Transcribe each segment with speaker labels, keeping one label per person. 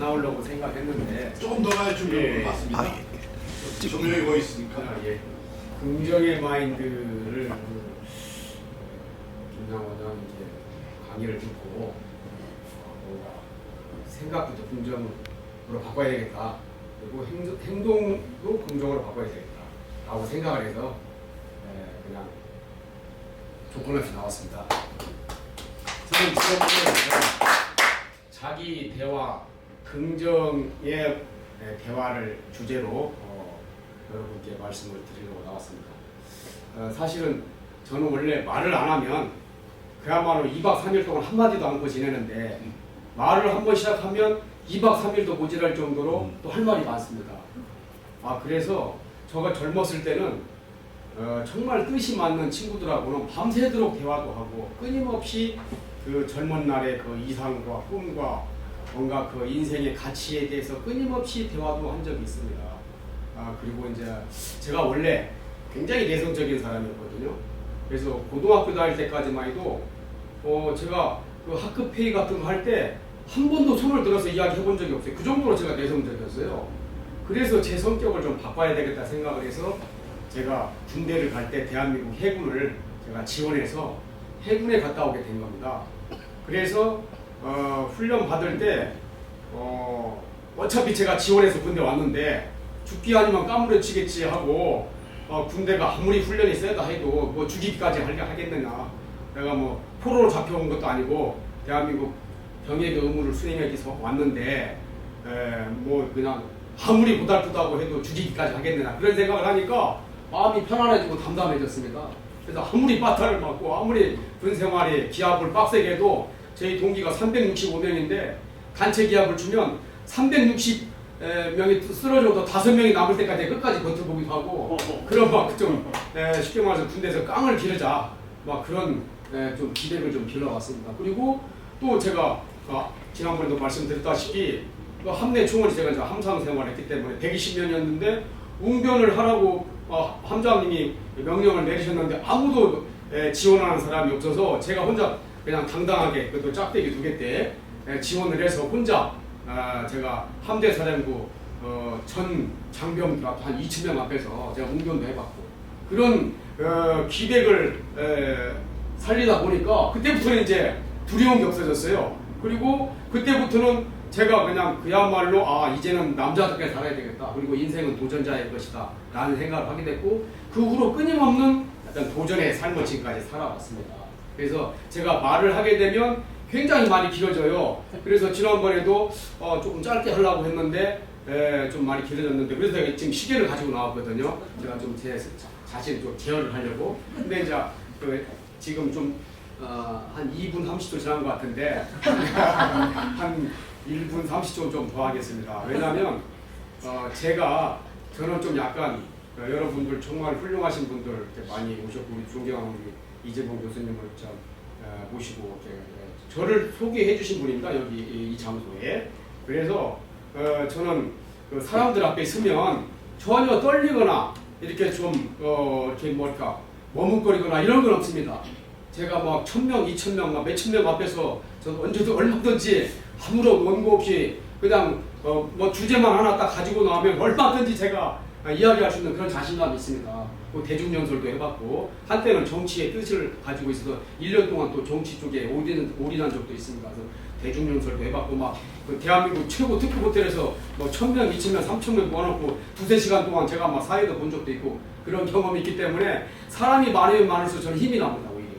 Speaker 1: 안 나오려고 생각했는데
Speaker 2: 조금 더 가야 준비한
Speaker 1: 예.
Speaker 2: 것 같습니다.
Speaker 3: 아, 예.
Speaker 2: 조명이 거의 있으니까.
Speaker 1: 아, 예. 긍정의 마인드를 그 원장 이제 강의를 듣고 어, 뭔가 생각부터 긍정으로 바꿔야 되겠다. 그리고 행동, 행동도 긍정으로 바꿔야 되겠다라고 생각을 해서 예, 그냥 조건 없이 나왔습니다. 저는 지금부터 자기 대화 긍정의 예, 대화를 주제로 어, 여러분께 말씀을 드리려고 나왔습니다. 어, 사실은 저는 원래 말을 안 하면 그야말로 2박 3일 동안 한마디도 않고 지내는데 말을 한 번 시작하면 2박 3일도 모자랄 정도로 또 할 말이 많습니다. 아 그래서 저가 젊었을 때는 어, 정말 뜻이 맞는 친구들하고는 밤새도록 대화도 하고 끊임없이 그 젊은 날의 그 이상과 꿈과 뭔가 그 인생의 가치에 대해서 끊임없이 대화도 한 적이 있습니다. 아 그리고 이제 제가 원래 굉장히 내성적인 사람이었거든요. 그래서 고등학교 다닐 때까지만 해도 어 제가 그 학급 회의 같은 거 할 때 한 번도 손을 들어서 이야기 해 본 적이 없어요. 그 정도로 제가 내성적이었어요. 그래서 제 성격을 좀 바꿔야 되겠다 생각을 해서 제가 군대를 갈 때 대한민국 해군을 제가 지원해서 해군에 갔다 오게 된 겁니다. 그래서 어, 훈련 받을 때 어, 어차피 제가 지원해서 군대 왔는데 죽기 아니면 까무러치겠지 하고 어, 군대가 아무리 훈련이 세다 해도 뭐 죽이기까지 하려 하겠느냐 내가 뭐 포로로 잡혀온 것도 아니고 대한민국 병역의 의무를 수행하기 위해서 왔는데 에, 뭐 그냥 아무리 고달프다고 해도 죽이기까지 하겠느냐 그런 생각을 하니까 마음이 편안해지고 담담해졌습니다. 그래서 아무리 빠타를 맞고 아무리 군 생활이 기합을 빡세게 해도 저희 동기가 365명인데 단체 기합을 주면 360 명이 쓰러져도 다섯 명이 남을 때까지 끝까지 버텨보기도 하고 그런 막좀 쉽게 말해서 군대에서 깡을 기르자 막 그런 에, 좀 기백을 좀 길러왔습니다. 그리고 또 제가 아, 지난번에도 말씀드렸다시피 그 함내 총원이 제가 이제 함상 생활했기 때문에 120년이었는데 웅변을 하라고 어, 함장님이 명령을 내리셨는데 아무도 에, 지원하는 사람이 없어서 제가 혼자 그냥 당당하게 그것도 짝대기 두 개 때 지원을 해서 혼자 아, 제가 함대 사령부 어, 전 장병들 앞 한 2천 명 앞에서 제가 웅변도 해봤고 그런 어, 기백을 에, 살리다 보니까 그때부터는 이제 두려운 게 없어졌어요. 그리고 그때부터는 제가 그냥 그야말로 아 이제는 남자답게 살아야 되겠다. 그리고 인생은 도전자의 것이다. 라는 생각을 하게 됐고 그 후로 끊임없는 어떤 도전의 삶을 지금까지 살아왔습니다. 그래서 제가 말을 하게 되면 굉장히 많이 길어져요. 그래서 지난번에도 어, 조금 짧게 하려고 했는데 에, 좀 많이 길어졌는데 그래서 제가 지금 시계를 가지고 나왔거든요. 제가 좀 제 자신 좀 제어를 하려고. 근데 이제 그 지금 좀 어, 한 2분 30초 지난 것 같은데 한 1분 30초 좀 더 하겠습니다. 왜냐하면 어, 제가 저는 좀 약간 어, 여러분들 정말 훌륭하신 분들 많이 오셨고 존경하는 우리 이재봉 교수님을 좀 어, 모시고 어, 저를 소개해 주신 분입니다. 여기 이, 이 장소에. 그래서 어, 저는 그 사람들 앞에 서면 전혀 떨리거나 이렇게 좀 어, 이렇게 뭘까 머뭇거리거나 이런 건 없습니다. 제가 막 천명, 이천명, 막 몇천 명 앞에서 저 언제든 얼마든지 아무런 원고 없이 그냥 어, 뭐 주제만 하나 딱 가지고 나오면 얼마든지 제가 이야기할 수 있는 그런 자신감이 있습니다. 또 대중연설도 해봤고 한때는 정치의 뜻을 가지고 있어서 1년 동안 또 정치 쪽에 올인한, 올인한 적도 있습니다. 그래서 대중연설도 해봤고 막 그 대한민국 최고 특급 호텔에서 뭐 천명, 이천명, 삼천명 모아놓고 두세 시간 동안 제가 막 사회도 본 적도 있고 그런 경험이 있기 때문에 사람이 많으면 많을수록 저는 힘이 납니다 오히려.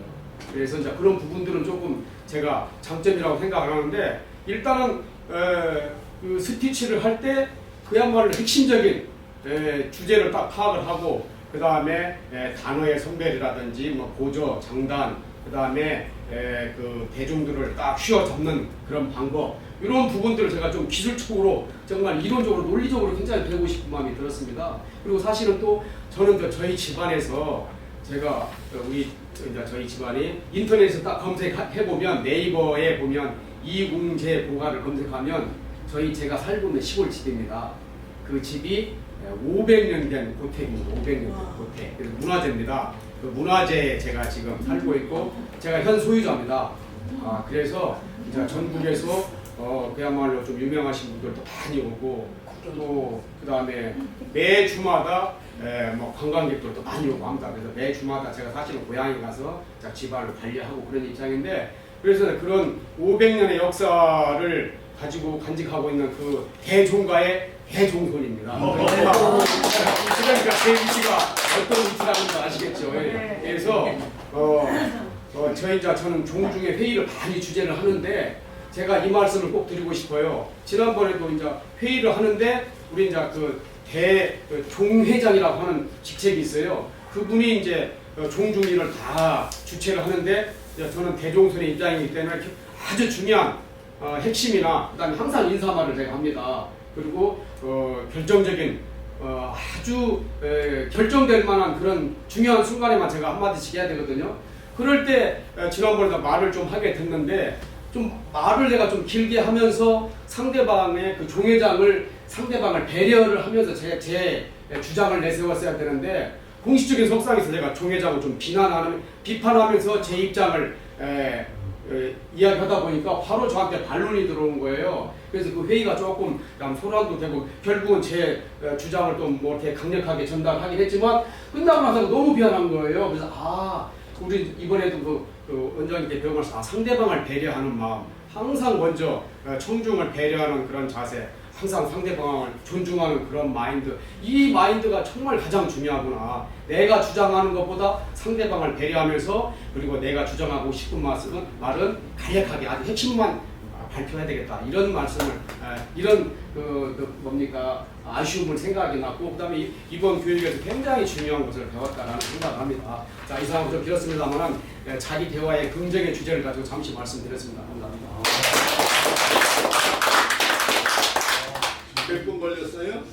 Speaker 1: 그래서 이제 그런 부분들은 조금 제가 장점이라고 생각을 하는데 일단은 에, 그 스피치를 할 때 그야말로 핵심적인 에, 주제를 딱 파악을 하고 그 다음에 단어의 성별이라든지 뭐 고저, 장단, 그 다음에 그 대중들을 딱 휘어잡는 그런 방법 이런 부분들을 제가 좀 기술적으로 정말 이론적으로 논리적으로 굉장히 배우고 싶은 마음이 들었습니다. 그리고 사실은 또 저는 저 저희 집안에서 제가 우리 이제 저희 집안이 인터넷에 딱 검색해 보면 네이버에 보면 이웅재 보가를 검색하면 저희 제가 살고 있는 시골 집입니다. 그 집이 500년 된 고택입니다. 500년 된 고택. 그래서 문화재입니다. 그 문화재에 제가 지금 살고 있고 제가 현 소유자입니다. 아 그래서 이제 전국에서 어, 그야말로 좀 유명하신 분들도 많이 오고 또 그다음에 매 주마다 에, 뭐 관광객들도 많이 오고 합니다. 그래서 매 주마다 제가 사실은 고향에 가서 자, 집안을 관리하고 그런 입장인데 그래서 그런 500년의 역사를 가지고 간직하고 있는 그 대종가의 대종손입니다. 그러니까 제 위치가 어떤 위치라는 걸 아시겠죠. 예. 그래서 어, 어, 저희 이제 저는 종중에 회의를 많이 주재를 하는데 제가 이 말씀을 꼭 드리고 싶어요. 지난번에도 이제 회의를 하는데 우리 이제 그 대 종회장이라고 하는 직책이 있어요. 그분이 이제 어, 종중일을 다 주최를 하는데 이제 저는 대종선의 입장이기 때문에 아주 중요한 어, 핵심이나 그다음에 항상 인사말을 제가 합니다. 그리고 어, 결정적인 어, 아주 에, 결정될 만한 그런 중요한 순간에만 제가 한마디씩 해야 되거든요. 그럴 때 에, 지난번에 말을 좀 하게 됐는데 좀 말을 내가 좀 길게 하면서 상대방의 그 종회장을 상대방을 배려를 하면서 제, 제 주장을 내세웠어야 되는데 공식적인 석상에서 제가 종회장을 좀 비난하는 비판하면서 제 입장을 에, 에, 이야기하다 보니까 바로 저한테 반론이 들어온 거예요. 그래서 그 회의가 조금 소란도 되고 결국은 제 에, 주장을 좀뭐 이렇게 강력하게 전달하긴 했지만 끝나고 나서 너무 미안한 거예요. 그래서 아 우리 이번에도 그, 그 원장님께 배우면서 아, 상대방을 배려하는 마음 항상 먼저 에, 청중을 배려하는 그런 자세 항상 상대방을 존중하는 그런 마인드 이 마인드가 정말 가장 중요하구나 내가 주장하는 것보다 상대방을 배려하면서 그리고 내가 주장하고 싶은 말씀은 말은 간략하게 아주 핵심만 발표해야 되겠다 이런 말씀을 에, 이런 그, 그 뭡니까 아쉬움을 생각이 났고 그다음에 이- 이번 교육에서 굉장히 중요한 것을 배웠다라는 생각을 합니다. 자 이상으로 좀 길었습니다만은 에, 자기 대화의 긍정의 주제를 가지고 잠시 말씀드렸습니다. 감사합니다.
Speaker 2: 몇 분 걸렸어요?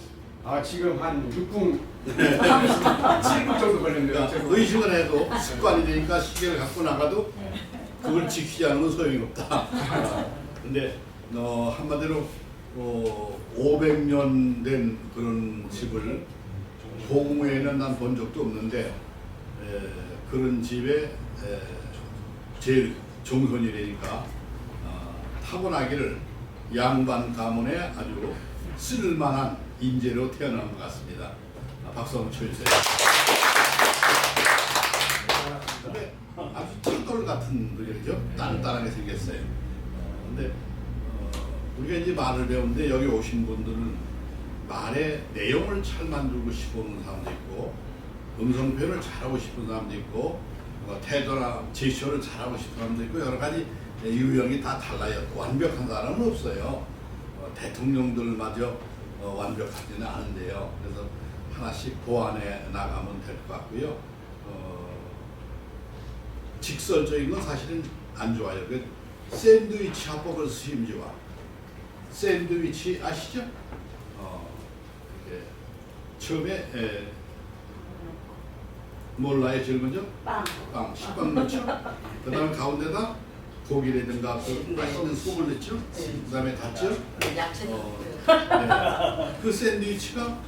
Speaker 1: 아 지금 한 6분 7분 정도 걸렸네요.
Speaker 2: 그러니까. 의식은 해도 습관이 되니까 시계를 갖고 나가도 그걸 지키지 않으면 소용이 없다. 아, 근데 어, 한마디로 어, 500년 된 그런 집을 동무에는 난 본 적도 없는데 에, 그런 집에 에, 제일 종손이라니까 어, 타고나기를 양반 가문에 아주 쓸만한 인재로 태어난 것 같습니다. 아, 박수 한번 쳐주세요. 근데 아주 찰돌 같은 분이죠. 단단하게 생겼어요. 어, 근데 어, 우리가 이제 말을 배우는데 여기 오신 분들은 말의 내용을 잘 만들고 싶은 사람도 있고 음성 표현을 잘하고 싶은 사람도 있고 뭐 태도나 제스처를 잘하고 싶은 사람도 있고 여러 가지 유형이 다 달라요. 완벽한 사람은 없어요. 어, 대통령들마저 어, 완벽하지는 않은데요. 그래서 하나씩 보완해 나가면 될 것 같고요. 어, 직설적인 건 사실은 안 좋아요. 그 샌드위치 합법을 수임지와 샌드위치 아시죠? 어, 이렇게 처음에 에, 몰라요 제일 먼저
Speaker 3: 빵.
Speaker 2: 빵 식빵 넣죠. 그다음에 가운데다 고기라든가 그 맛있는 속을 넣죠. 그 다음에 닫죠.
Speaker 3: 야채
Speaker 2: 어,
Speaker 3: 넣고.
Speaker 2: 네. 그 샌드위치가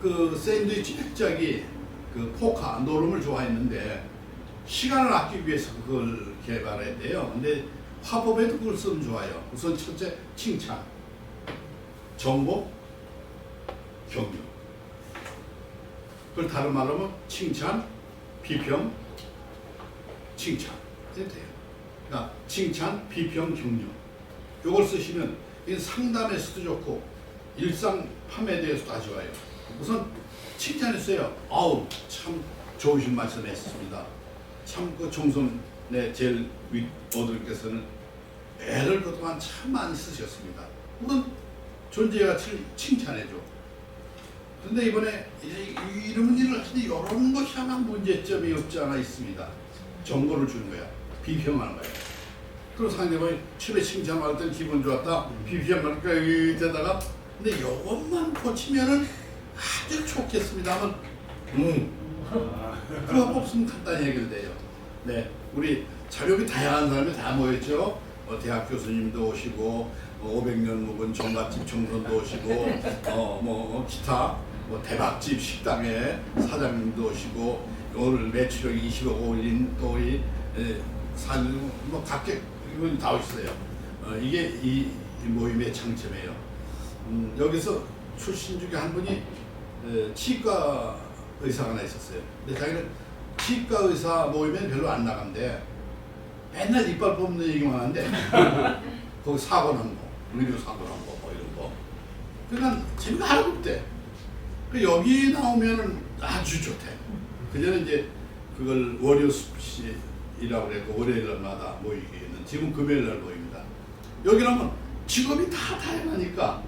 Speaker 2: 그 샌드위치 백작이 그 포카 노름을 좋아했는데 시간을 아끼기 위해서 그걸 개발했대요. 근데 화법에도 그걸 쓰면 좋아요. 우선 첫째 칭찬, 정보, 격려. 그걸 다른 말로 하면 칭찬, 비평, 칭찬. 이렇게 돼요. 그러니까 칭찬, 비평, 격려. 이걸 쓰시면 이 상담에서도 좋고 일상 판매에 대해서도 아주 좋아요. 우선 칭찬했어요. 아우 참 좋으신 말씀 했습니다. 참그 종손의 제일 윗 어들께서는 애를 그동안 참 많이 쓰셨습니다. 물론 존재 가치를 칭찬해줘. 근데 이번에 이런 일을 하시는데 이런 것이 하나 문제점이 없지 않아 있습니다. 정보를 주는 거야. 비평하는 거야. 그럼 상대방이 처음에 칭찬할 땐 기분 좋았다. 비평하니까 이때다가 근데 이것만 고치면은 아주 좋겠습니다 하면 음. 그 합법 쓰면 간단히 해결돼요. 네, 우리 자료비 다양한 사람이 다 모였죠. 어, 대학 교수님도 오시고 어, 500년 묵은 종갓집 청선도 오시고 어, 뭐 기타 뭐 대박집 식당에 사장님도 오시고 오늘 매출액 20억 올린 또우 사는 뭐 각계 이분 다 오셨어요. 어, 이게 이 이 모임의 창점이에요. 음, 여기서 출신 중에 한 분이 에, 치과 의사가 하나 있었어요. 근데 자기는 치과 의사 모임에 별로 안 나간대. 맨날 이빨 뽑는 얘기만 하는데 거기 사고 난 거, 의료 사고 난 거, 뭐 이런 거. 그러니까 재미가 하나도 없대. 그 여기 나오면은 아주 좋대. 그전에 이제 그걸 월요 숲 이라고 그랬고 월요일 날마다 모이기는 지금 금요일 날 모입니다. 여기라면 직업이 다 다양하니까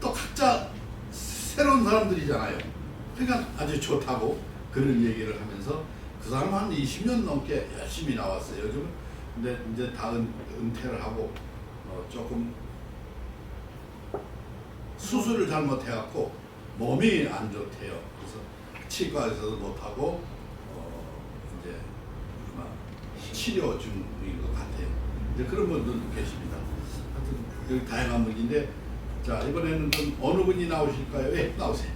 Speaker 2: 또 각자 새로운 사람들이잖아요. 그러니까 아주 좋다고 그런 얘기를 하면서 그 사람 한 20년 넘게 열심히 나왔어요. 요즘 근데 이제 다 은, 은퇴를 하고 어, 조금 수술을 잘못해갖고 몸이 안 좋대요. 그래서 치과에서도 못하고 어, 이제 치료 중인 것 같아요. 이제 그런 분들도 계십니다. 하여튼 여기 다양한 분인데 자 이번에는 좀 어느 분이 나오실까요? 예, 나오세요.